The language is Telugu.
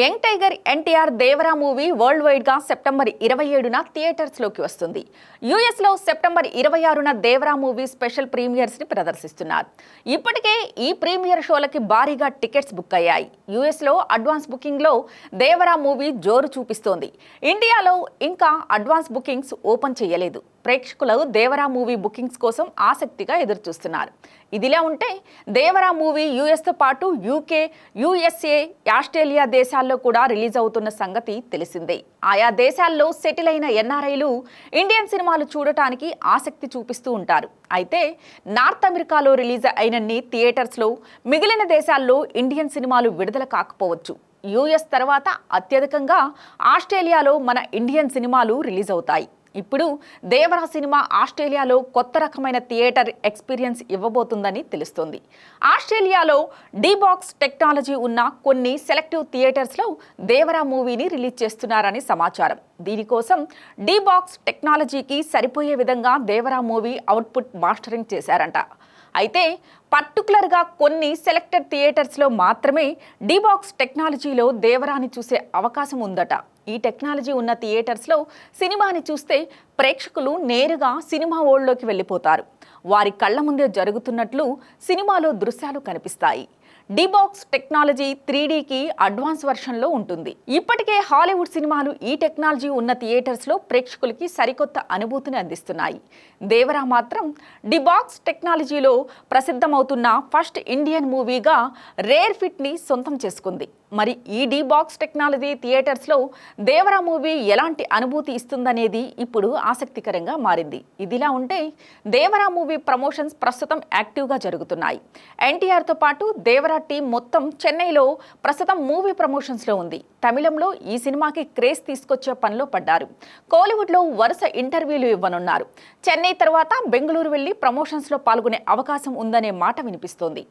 Young tiger NTR Devara movie world వైడ్గా సెప్టెంబర్ ఇరవై ఏడున థియేటర్స్లోకి వస్తుంది. యుఎస్లో సెప్టెంబర్ ఇరవై ఆరున దేవరా మూవీ స్పెషల్ ప్రీమియర్స్ని ప్రదర్శిస్తున్నారు. ఇప్పటికే ఈ ప్రీమియర్ షోలకి భారీగా టికెట్స్ బుక్ అయ్యాయి. యుఎస్లో అడ్వాన్స్ బుకింగ్లో దేవరా మూవీ జోరు చూపిస్తోంది. ఇండియాలో ఇంకా అడ్వాన్స్ బుకింగ్స్ ఓపెన్ చేయలేదు. ప్రేక్షకులు దేవరా మూవీ బుకింగ్స్ కోసం ఆసక్తిగా ఎదురుచూస్తున్నారు. ఇదిలా ఉంటే దేవరా మూవీ యుఎస్తో పాటు యూకే యుఎస్ఏ ఆస్ట్రేలియా దేశాల్లో కూడా రిలీజ్ అవుతున్న సంగతి తెలిసిందే. ఆయా దేశాల్లో సెటిల్ అయిన ఎన్ఆర్ఐలు ఇండియన్ సినిమాలు చూడటానికి ఆసక్తి చూపిస్తూ ఉంటారు. అయితే నార్త్ అమెరికాలో రిలీజ్ అయినన్ని థియేటర్స్లో మిగిలిన దేశాల్లో ఇండియన్ సినిమాలు విడుదల కాకపోవచ్చు. యుఎస్ తర్వాత అత్యధికంగా ఆస్ట్రేలియాలో మన ఇండియన్ సినిమాలు రిలీజ్ అవుతాయి ఇప్పుడు దేవరా సినిమా ఆస్ట్రేలియాలో కొత్త రకమైన థియేటర్ ఎక్స్పీరియన్స్ ఇవ్వబోతుందని తెలుస్తోంది. ఆస్ట్రేలియాలో డీబాక్స్ టెక్నాలజీ ఉన్న కొన్ని సెలెక్టివ్ థియేటర్స్లో దేవరా మూవీని రిలీజ్ చేస్తున్నారని సమాచారం. దీనికోసం డీబాక్స్ టెక్నాలజీకి సరిపోయే విధంగా దేవరా మూవీ అవుట్పుట్ మాస్టరింగ్ చేశారంట. అయితే పర్టికులర్గా కొన్ని సెలెక్టెడ్ థియేటర్స్లో మాత్రమే డీబాక్స్ టెక్నాలజీలో దేవరాని చూసే అవకాశం ఉందట. ఈ టెక్నాలజీ ఉన్న థియేటర్స్లో సినిమాని చూస్తే ప్రేక్షకులు నేరుగా సినిమా ఓల్డ్లోకి వెళ్ళిపోతారు. వారి కళ్ళ ముందే జరుగుతున్నట్లు సినిమాలో దృశ్యాలు కనిపిస్తాయి. డీబాక్స్ టెక్నాలజీ త్రీ డీకి అడ్వాన్స్ వర్షన్లో ఉంటుంది. ఇప్పటికే హాలీవుడ్ సినిమాలు ఈ టెక్నాలజీ ఉన్న థియేటర్స్లో ప్రేక్షకులకి సరికొత్త అనుభూతిని అందిస్తున్నాయి. దేవరా మాత్రం డిబాక్స్ టెక్నాలజీలో ప్రసిద్ధమవుతుంది అవుతున్న ఫస్ట్ ఇండియన్ మూవీగా రేర్ ఫిట్ని సొంతం చేసుకుంది. మరి ఈ డీ బాక్స్ టెక్నాలజీ థియేటర్స్లో దేవరా మూవీ ఎలాంటి అనుభూతి ఇస్తుందనేది ఇప్పుడు ఆసక్తికరంగా మారింది. ఇదిలా ఉంటే దేవరా మూవీ ప్రమోషన్స్ ప్రస్తుతం యాక్టివ్గా జరుగుతున్నాయి. ఎన్టీఆర్తో పాటు దేవరా టీం మొత్తం చెన్నైలో ప్రస్తుతం మూవీ ప్రమోషన్స్లో ఉంది. తమిళంలో ఈ సినిమాకి క్రేజ్ తీసుకొచ్చే పనిలో పడ్డారు. కోలీవుడ్లో వరుస ఇంటర్వ్యూలు ఇవ్వనున్నారు. చెన్నై తర్వాత బెంగళూరు వెళ్ళి ప్రమోషన్స్లో పాల్గొనే అవకాశం ఉందనే మాట వినిపిస్తోంది.